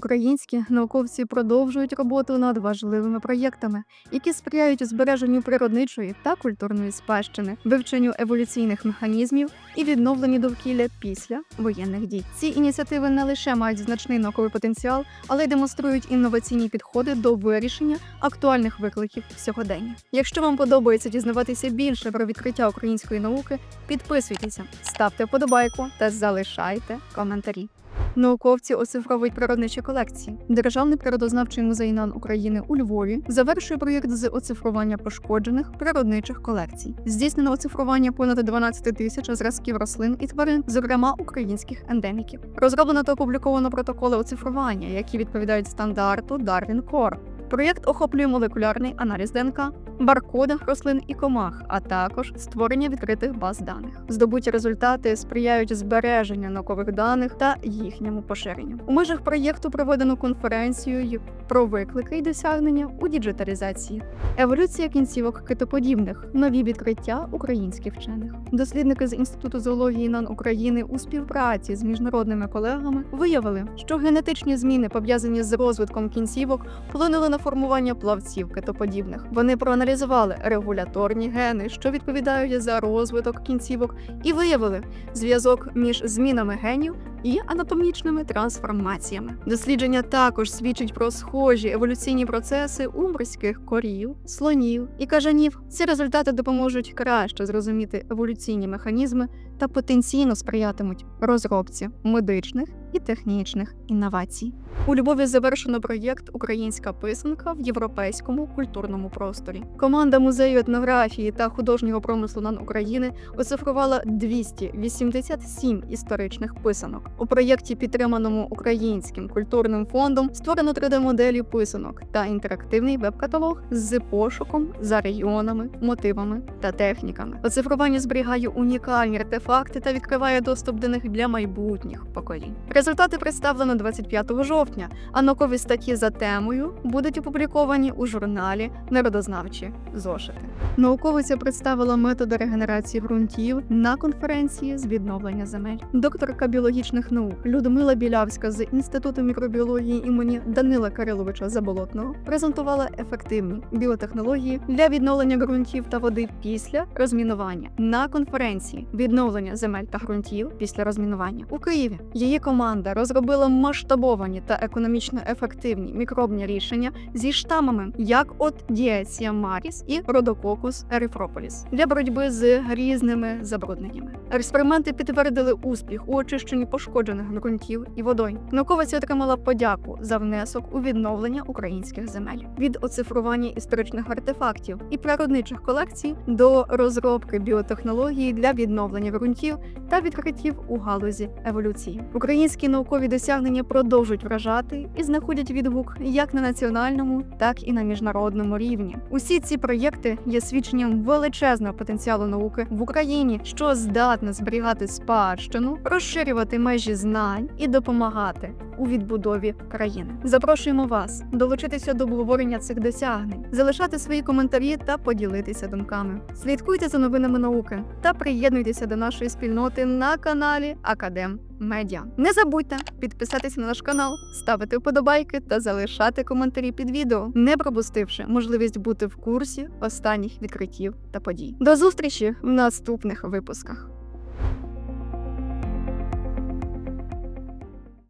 Українські науковці продовжують роботу над важливими проєктами, які сприяють збереженню природничої та культурної спадщини, вивченню еволюційних механізмів і відновленню довкілля після воєнних дій. Ці ініціативи не лише мають значний науковий потенціал, але й демонструють інноваційні підходи до вирішення актуальних викликів сьогодення. Якщо вам подобається дізнаватися більше про відкриття української науки, підписуйтеся, ставте вподобайку та залишайте коментарі. Науковці оцифровують природничі колекції. Державний природознавчий музей НАН України у Львові завершує проєкт з оцифрування пошкоджених природничих колекцій. Здійснено оцифрування понад 12 тисяч зразків рослин і тварин, зокрема українських ендеміків. Розроблено та опубліковано протоколи оцифрування, які відповідають стандарту Darwin Core. Проєкт охоплює молекулярний аналіз ДНК, баркодах рослин і комах, а також створення відкритих баз даних. Здобуті результати сприяють збереженню наукових даних та їхньому поширенню. У межах проєкту проведено конференцію про виклики і досягнення у діджиталізації, еволюція кінцівок китоподібних, нові відкриття українських вчених. Дослідники з інституту зоології НАН України у співпраці з міжнародними колегами виявили, що генетичні зміни пов'язані з розвитком кінцівок вплинули на формування плавців китоподібних. Вони проаналізували регуляторні гени, що відповідають за розвиток кінцівок, і виявили зв'язок між змінами генів і анатомічними трансформаціями. Дослідження також свідчить про схожі еволюційні процеси у морських корів, слонів і кажанів. Ці результати допоможуть краще зрозуміти еволюційні механізми та потенційно сприятимуть розробці медичних і технічних інновацій. У Львові завершено проєкт Українська писанка в європейському культурному просторі. Команда музею етнографії та художнього промислу НАН України оцифрувала 287 історичних писанок. У проєкті, підтриманому Українським культурним фондом, створено 3D-моделі писанок та інтерактивний веб-каталог з пошуком за регіонами, мотивами та техніками. Оцифрування зберігає унікальні артефакти та відкриває доступ до них для майбутніх поколінь. Результати представлено 25 жовтня, а наукові статті за темою будуть опубліковані у журналі Народознавчі зошити. Науковиця представила методи регенерації ґрунтів на конференції з відновлення земель. Докторка біологічних наук Людмила Білявська з інституту мікробіології імені Данила Кириловича Заболотного презентувала ефективні біотехнології для відновлення ґрунтів та води після розмінування на конференції відновлення земель та ґрунтів після розмінування у Києві. Її команда розробила масштабовані та економічно ефективні мікробні рішення зі штамами, як от Діеція Маріс і Родококус ерифрополіс для боротьби з різними забрудненнями. Експерименти підтвердили успіх у очищенні пошкоджених ґрунтів і водойм. Науковець отримала подяку за внесок у відновлення українських земель від оцифрування історичних артефактів і природничих колекцій до розробки біотехнології для відновлення ґрунтів та відкриттів у галузі еволюції. Українські наукові досягнення продовжують вражати і знаходять відгук як на національному, так і на міжнародному рівні. Усі ці проєкти є свідченням величезного потенціалу науки в Україні, що здатна зберігати спадщину, розширювати межі знань і допомагати у відбудові країни. Запрошуємо вас долучитися до обговорення цих досягнень, залишати свої коментарі та поділитися думками. Слідкуйте за новинами науки та приєднуйтеся до нашої спільноти на каналі Академ Медіа. Не забудьте підписатися на наш канал, ставити вподобайки та залишати коментарі під відео, не пропустивши можливість бути в курсі останніх відкриттів та подій. До зустрічі в наступних випусках.